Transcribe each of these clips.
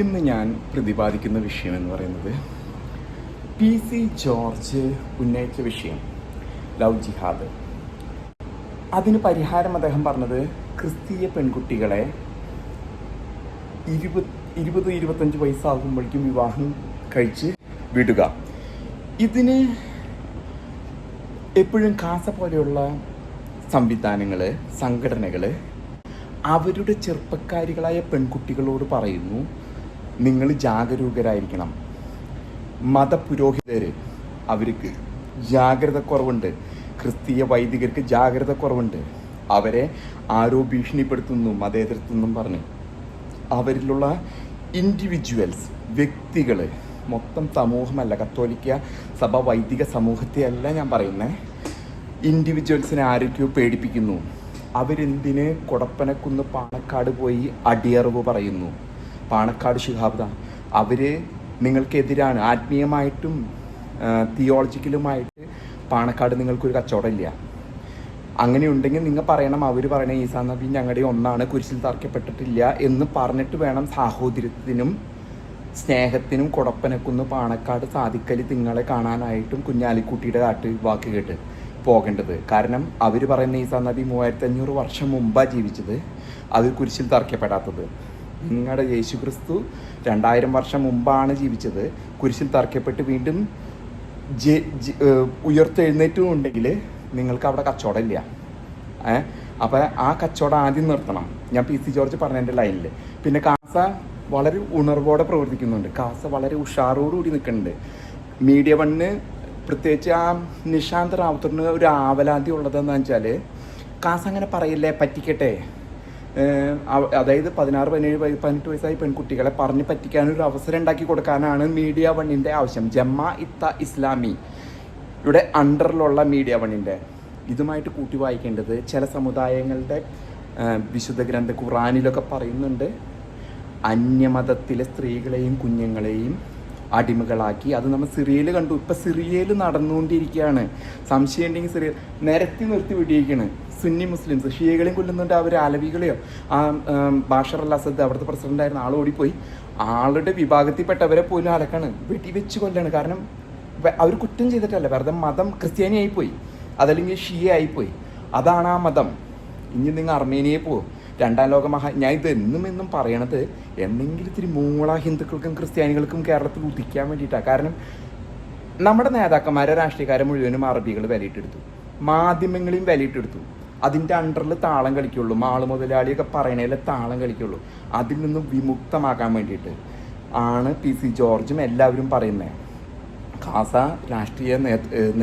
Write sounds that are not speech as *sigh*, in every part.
ഇന്ന് ഞാൻ പ്രതിപാദിക്കുന്ന വിഷയം എന്ന് പറയുന്നത് പി സി ജോർജ് ഉന്നയിച്ച വിഷയം ലവ് ജിഹാദ്. അതിന് പരിഹാരം അദ്ദേഹം പറഞ്ഞത് ക്രിസ്തീയ പെൺകുട്ടികളെ ഇരുപത് ഇരുപത് ഇരുപത്തഞ്ച് വയസ്സാകുമ്പോഴേക്കും വിവാഹം കഴിച്ച് വിടുക. ഇതിന് എപ്പോഴും കാസ പോലെയുള്ള സംവിധാനങ്ങൾ സംഘടനകൾ അവരുടെ ചെറുപ്പക്കാരികളായ പെൺകുട്ടികളോട് പറയുന്നു നിങ്ങൾ ജാഗരൂകരായിരിക്കണം. മതപുരോഹിതർ അവർക്ക് ജാഗ്രത കുറവുണ്ട്. ക്രിസ്തീയ വൈദികർക്ക് ജാഗ്രത കുറവുണ്ട്. അവരെ ആരോ ഭീഷണിപ്പെടുത്തുന്നു മതേതരത്വം പറഞ്ഞ്. അവരിലുള്ള ഇൻഡിവിജ്വൽസ് വ്യക്തികൾ മൊത്തം സമൂഹമല്ല കത്തോലിക്ക സഭ വൈദിക സമൂഹത്തെ അല്ല ഞാൻ പറയുന്നത് ഇൻഡിവിജ്വൽസിനെ ആരൊക്കെയോ പേടിപ്പിക്കുന്നു. അവരെന്തിന് കൊടപ്പനക്കുന്ന് പാണക്കാട് പോയി അടിയറവ് പറയുന്നു? പാണക്കാട് ശിഹാബ്ദാണ് അവർ നിങ്ങൾക്കെതിരാണ്. ആത്മീയമായിട്ടും തിയോളജിക്കലുമായിട്ട് പാണക്കാട് നിങ്ങൾക്കൊരു കച്ചവടമില്ല. അങ്ങനെ ഉണ്ടെങ്കിൽ നിങ്ങൾ പറയണം. അവർ പറയണ ഈസാ നബി ഞങ്ങളുടെ ഒന്നാണ് കുരിശിൽ തർക്കപ്പെട്ടിട്ടില്ല എന്ന് പറഞ്ഞിട്ട് വേണം സാഹോദര്യത്തിനും സ്നേഹത്തിനും കുടപ്പനക്കുന്ന് പാണക്കാട് സാധിക്കലി തിങ്ങളെ കാണാനായിട്ടും കുഞ്ഞാലിക്കുട്ടിയുടെ കാട്ട് വാക്ക് കേട്ട് പോകേണ്ടത്. കാരണം അവർ പറയുന്ന ഈസാ നബി മൂവായിരത്തി അഞ്ഞൂറ് വർഷം മുമ്പാണ് ജീവിച്ചത്. അത് കുരിശിൽ തറക്കപ്പെടാത്തത് നിങ്ങളുടെ യേശു ക്രിസ്തു രണ്ടായിരം വർഷം മുമ്പാണ് ജീവിച്ചത്. കുരിശിൽ തറക്കപ്പെട്ട് വീണ്ടും ജെ- നിങ്ങൾക്ക് അവിടെ കച്ചവടം ഇല്ല. അപ്പോൾ ആ കച്ചവടം ആദ്യം നിർത്തണം. ഞാൻ പി സി ജോർജ് പറഞ്ഞതിന്റെ ലൈനിൽ പിന്നെ കാസ വളരെ ഉണർവോടെ പ്രവർത്തിക്കുന്നുണ്ട്. കാസ വളരെ ഉഷാറോടുകൂടി നിൽക്കുന്നുണ്ട്. മീഡിയ വണ്ണ് പ്രത്യേകിച്ച് ആ നിശാന്ത് റാവുത്തറിന് ഒരു ആവലാതി ഉള്ളതെന്ന് വെച്ചാൽ കാസ അങ്ങനെ പറയില്ലേ പറ്റിക്കട്ടെ? അതായത് പതിനാറ് പതിനേഴ് പതിനെട്ട് വയസ്സായ പെൺകുട്ടികളെ പറഞ്ഞ് പറ്റിക്കാനൊരു അവസരം ഉണ്ടാക്കി കൊടുക്കാനാണ് മീഡിയ വണ്ണിന്റെ ആവശ്യം. ജമ്മ ഇത്ത ഇസ്ലാമി ഇവിടെ അണ്ടറിലുള്ള മീഡിയ വണ്ണിന്റെ. ഇതുമായിട്ട് കൂട്ടി വായിക്കേണ്ടത് ചില സമുദായങ്ങളുടെ വിശുദ്ധ ഗ്രന്ഥ ഖുറാനിലൊക്കെ പറയുന്നുണ്ട്. അന്യമതത്തിലെ സ്ത്രീകളെയും കുഞ്ഞുങ്ങളെയും അടിമകളാക്കി. അത് നമ്മൾ സിറിയയിൽ കണ്ടു. ഇപ്പം സിറിയയിൽ നടന്നുകൊണ്ടിരിക്കുകയാണ്. സംശയം ഉണ്ടെങ്കിൽ സിറിയ നിരത്തി നിർത്തി വിടിയിരിക്കുകയാണ് സുന്നി മുസ്ലിംസ് ഷിയകളെയും കൊല്ലുന്നുണ്ട് അവർ അലവികളെയോ ആ ബാഷർ അൽ അസദ് അവിടുത്തെ പ്രസിഡന്റ് ആയിരുന്ന ആൾ ഓടിപ്പോയി. ആളുടെ വിഭാഗത്തിൽപ്പെട്ടവരെ പോലും അലക്കാണ് വെടിവെച്ച് കൊല്ലാണ്. കാരണം അവർ കുറ്റം ചെയ്തിട്ടല്ല വെറുതെ മതം ക്രിസ്ത്യാനി ആയിപ്പോയി. അതല്ലെങ്കിൽ ഷിയ ആയിപ്പോയി. അതാണ് ആ മതം. ഇനി നിങ്ങൾ അർമേനിയയിൽ പോകും രണ്ടാം ലോക മഹാ ഞാൻ ഇത് എന്നും എന്നും പറയണത് എന്തെങ്കിലും ഇത്തിരി മൂള ഹിന്ദുക്കൾക്കും ക്രിസ്ത്യാനികൾക്കും കേരളത്തിൽ ഉദിക്കാൻ വേണ്ടിയിട്ടാണ്. കാരണം നമ്മുടെ നേതാക്കന്മാരെ രാഷ്ട്രീയക്കാരെ മുഴുവനും അറബികൾ വിലയിട്ടെടുത്തു മാധ്യമങ്ങളെയും വിലയിട്ടെടുത്തു അതിന്റെ അണ്ടറിൽ താളം കളിക്കുള്ളൂ. മാൾ മുതലാളിയൊക്കെ പറയണതിൽ താളം കളിക്കുള്ളൂ. അതിൽ നിന്നും വിമുക്തമാക്കാൻ വേണ്ടിയിട്ട് ആണ് പി സി ജോർജും എല്ലാവരും പറയുന്നത് ഖാസ രാഷ്ട്രീയ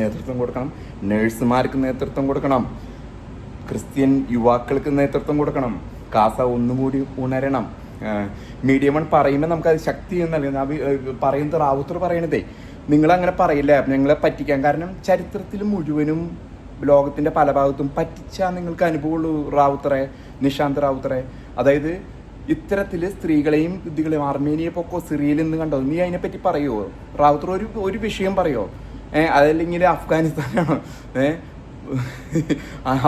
നേതൃത്വം കൊടുക്കണം. നഴ്സുമാർക്ക് നേതൃത്വം കൊടുക്കണം. ക്രിസ്ത്യൻ യുവാക്കൾക്ക് നേതൃത്വം കൊടുക്കണം. കാസ ഒന്നുകൂടി ഉണരണം. മീഡിയം വൺ പറയുമ്പോൾ നമുക്കത് ശക്തി എന്നല്ല? പറയുന്നത് റാവുത്തർ പറയണതേ. നിങ്ങളങ്ങനെ പറയില്ല? ഞങ്ങളെ പറ്റിക്കാൻ കാരണം ചരിത്രത്തിൽ മുഴുവനും ലോകത്തിന്റെ പല ഭാഗത്തും പറ്റിച്ചാൽ നിങ്ങൾക്ക് അനുഭവമുള്ളൂ റാവുത്തറെ നിഷാന്ത് റാവുത്തറെ. അതായത് ഇത്തരത്തിൽ സ്ത്രീകളെയും ഇതുകളെയും അർമേനിയെ പൊക്കോ സിറിയയിൽ നിന്ന് കണ്ടോ? നീ അതിനെപ്പറ്റി പറയുമോ റാവുത്തർ ഒരു ഒരു വിഷയം പറയുമോ ഏഹ് അതല്ലെങ്കിൽ അഫ്ഗാനിസ്ഥാനാണോ? ഏഹ്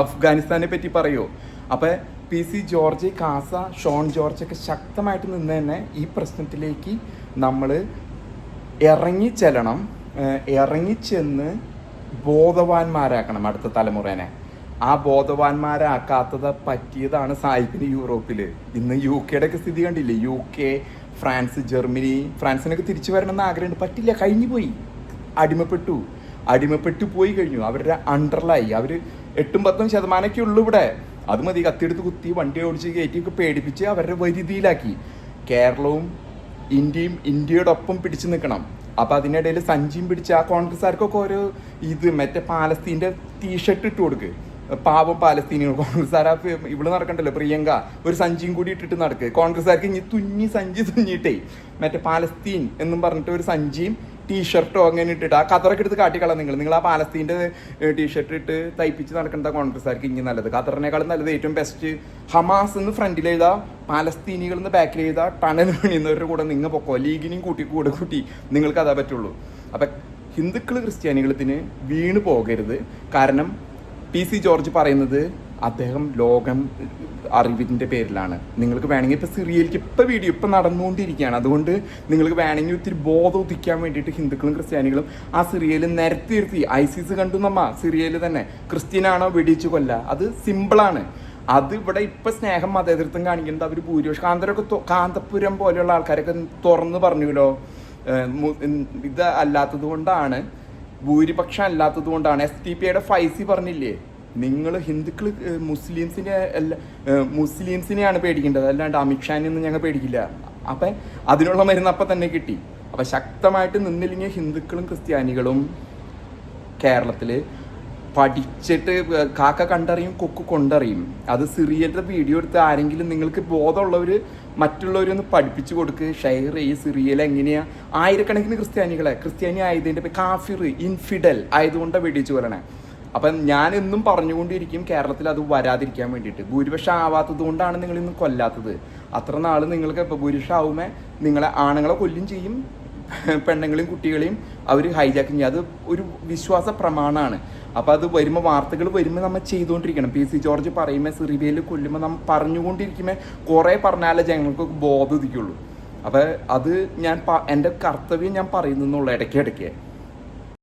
അഫ്ഗാനിസ്ഥാനെ പറ്റി പറയുമോ അപ്പൊ പി സി ജോർജ് കാസ ഷോൺ ജോർജ് ഒക്കെ ശക്തമായിട്ട് നിന്ന് തന്നെ ഈ പ്രശ്നത്തിലേക്ക് നമ്മൾ ഇറങ്ങി ഇറങ്ങിച്ചെല്ലണം. ഇറങ്ങി ഇറങ്ങിച്ചെന്ന് ബോധവാന്മാരാക്കണം അടുത്ത തലമുറേനെ. ആ ബോധവാന്മാരാക്കാത്തത് പറ്റിയതാണ് സായിപ്പിന് യൂറോപ്പിൽ ഇന്ന് യു കെയുടെ ഒക്കെ സ്ഥിതി കണ്ടില്ലേ? യു കെ ഫ്രാൻസ് ജർമ്മനി ഫ്രാൻസിനൊക്കെ തിരിച്ചു വരണമെന്ന് ആഗ്രഹമുണ്ട്. പറ്റില്ല കഴിഞ്ഞു പോയി അടിമപ്പെട്ടു. അടിമപ്പെട്ടു പോയി കഴിഞ്ഞു. അവരുടെ അണ്ടറിലായി അവർ എട്ടും പത്തും ശതമാനമൊക്കെ ഉള്ളൂ ഇവിടെ. അത് മതി. കത്തിയെടുത്ത് കുത്തി വണ്ടി ഓടിച്ച് കയറ്റിയൊക്കെ പേടിപ്പിച്ച് അവരുടെ വരുതിയിലാക്കി. കേരളവും ഇന്ത്യയും ഇന്ത്യയോടൊപ്പം പിടിച്ചു നിൽക്കണം. അപ്പൊ അതിനിടയിൽ സഞ്ചിയും പിടിച്ച് ആ കോൺഗ്രസ്സുകാർക്കൊക്കെ ഒരു ഇത് മറ്റേ പാലസ്തീന്റെ ടീഷർട്ട് ഇട്ട് കൊടുക്ക്. പാവം കോൺഗ്രസ് കോൺഗ്രസ്സുകാർ. ഇവിടെ നടക്കണ്ടല്ലോ പ്രിയങ്ക. ഒരു സഞ്ചിയും കൂടി ഇട്ടിട്ട് നടക്ക്. കോൺഗ്രസ്സുകാർക്ക് ഇനി തുന്നി സഞ്ചി തുന്നിയിട്ടേ. മറ്റേ പാലസ്തീൻ എന്നും പറഞ്ഞിട്ട് ഒരു സഞ്ചിയും ടീഷർട്ടോ അങ്ങനെ ഇട്ടിട്ട് ആ ഖത്തറൊക്കെ എടുത്ത് കാട്ടിക്കളാം നിങ്ങൾ. നിങ്ങൾ ആ പാലസ്തീന്റെ ടീഷർട്ട് ഇട്ട് തയ്പ്പിച്ച് നടക്കേണ്ട കോൺഗ്രസ്സുകാർക്ക് ഇനി നല്ലത്. ഖത്തറിനേക്കാളും നല്ലത് ഏറ്റവും ബെസ്റ്റ് ഹമാസ് എന്ന് ഫ്രണ്ടിൽ എഴുതാ പാലസ്തീനികൾ എന്ന് ബാക്കിൽ എഴുതാ ടണൽ പണിയുന്നവരുടെ കൂടെ നിങ്ങൾ പൊക്കോ ലീഗിനെയും കൂട്ടി കൂടെ കൂട്ടി നിങ്ങൾക്ക് അതാ പറ്റുള്ളൂ. അപ്പം ഹിന്ദുക്കൾ ക്രിസ്ത്യാനികളത്തിന് വീണ് പോകരുത്. കാരണം പി സി ജോർജ് പറയുന്നത് അദ്ദേഹം ലോകം അറിവിന്റെ പേരിലാണ്. നിങ്ങൾക്ക് വേണമെങ്കിൽ ഇപ്പോൾ സിറിയയിലേക്ക് ഇപ്പോൾ വീഡിയോ ഇപ്പോൾ നടന്നുകൊണ്ടിരിക്കുകയാണ്. അതുകൊണ്ട് നിങ്ങൾക്ക് വേണമെങ്കിൽ ഒത്തിരി ബോധം ഉദിക്കാൻ വേണ്ടിയിട്ട് ഹിന്ദുക്കളും ക്രിസ്ത്യാനികളും ആ സിറിയയിൽ നിരത്തി നിർത്തി ഐസിസ് കണ്ടു നമ്മ സിറിയയിൽ തന്നെ. ക്രിസ്ത്യനാണോ വെടിയിച്ച് കൊല്ല അത് സിമ്പിളാണ് അത് ഇവിടെ ഇപ്പം സ്നേഹം മതേതൃത്വം കാണിക്കുന്നത് അവർ ഭൂരിപക്ഷം. കാന്തരൊക്കെ കാന്തപുരം പോലെയുള്ള ആൾക്കാരൊക്കെ തുറന്ന് പറഞ്ഞുല്ലോ ഇത് അല്ലാത്തത് കൊണ്ടാണ്. ഭൂരിപക്ഷം അല്ലാത്തത് കൊണ്ടാണ്. എസ് ടി പിയുടെ ഫൈസി പറഞ്ഞില്ലേ? നിങ്ങൾ ഹിന്ദുക്കൾ മുസ്ലിംസിനെ അല്ല മുസ്ലിംസിനെയാണ് പേടിക്കേണ്ടത്. അല്ലാണ്ട് അമിത്ഷാനെ ഒന്നും ഞങ്ങൾ പേടിക്കില്ല. അപ്പം അതിനുള്ള മരുന്ന് അപ്പം തന്നെ കിട്ടി. അപ്പം ശക്തമായിട്ട് നിന്നില്ലെങ്കിൽ ഹിന്ദുക്കളും ക്രിസ്ത്യാനികളും കേരളത്തിൽ പഠിച്ചിട്ട് കാക്ക കണ്ടറിയും കൊക്ക് കൊണ്ടറിയും. അത് സിറിയയുടെ വീഡിയോ എടുത്ത് ആരെങ്കിലും നിങ്ങൾക്ക് ബോധമുള്ളവർ മറ്റുള്ളവരൊന്ന് പഠിപ്പിച്ചു കൊടുക്ക്. ഷെയർ ചെയ്യ് സിറിയൽ എങ്ങനെയാ? ആയിരക്കണക്കിന് ക്രിസ്ത്യാനികളെ ക്രിസ്ത്യാനി ആയതിന്റെ കാഫിർ ഇൻഫിഡൽ ആയതുകൊണ്ടാണ് വെടിച്ചു പറയണേ അപ്പം ഞാൻ എന്നും പറഞ്ഞുകൊണ്ടിരിക്കും കേരളത്തിൽ അത് വരാതിരിക്കാൻ വേണ്ടിയിട്ട്. ഭൂരിപക്ഷം ആവാത്തത് കൊണ്ടാണ് നിങ്ങൾ ഇന്ന് കൊല്ലാത്തത്. അത്ര നാൾ നിങ്ങൾക്ക് ഇപ്പോൾ ഭൂരിപക്ഷം ആവുമേ? നിങ്ങളെ ആണുങ്ങളെ കൊല്ലും ചെയ്യും. *laughs* പെണ്ണുങ്ങളെയും കുട്ടികളെയും അവർ ഹൈജാക്കും ചെയ്യും. അത് ഒരു വിശ്വാസ പ്രമാണമാണ് അപ്പോൾ അത് വരുമ്പോൾ വാർത്തകൾ വരുമ്പോൾ നമ്മൾ ചെയ്തുകൊണ്ടിരിക്കണം. പി സി ജോർജ് പറയുമ്പോൾ സിറിബിയയിൽ കൊല്ലുമ്പോൾ നമ്മൾ പറഞ്ഞുകൊണ്ടിരിക്കുമ്പോൾ കുറേ പറഞ്ഞാലേ ജനങ്ങൾക്ക് ബോധം ഉദിക്കുള്ളൂ. അപ്പോൾ അത് ഞാൻ എന്റെ കർത്തവ്യം ഞാൻ പറയുന്നുള്ളൂ ഇടയ്ക്ക് ഇടയ്ക്ക്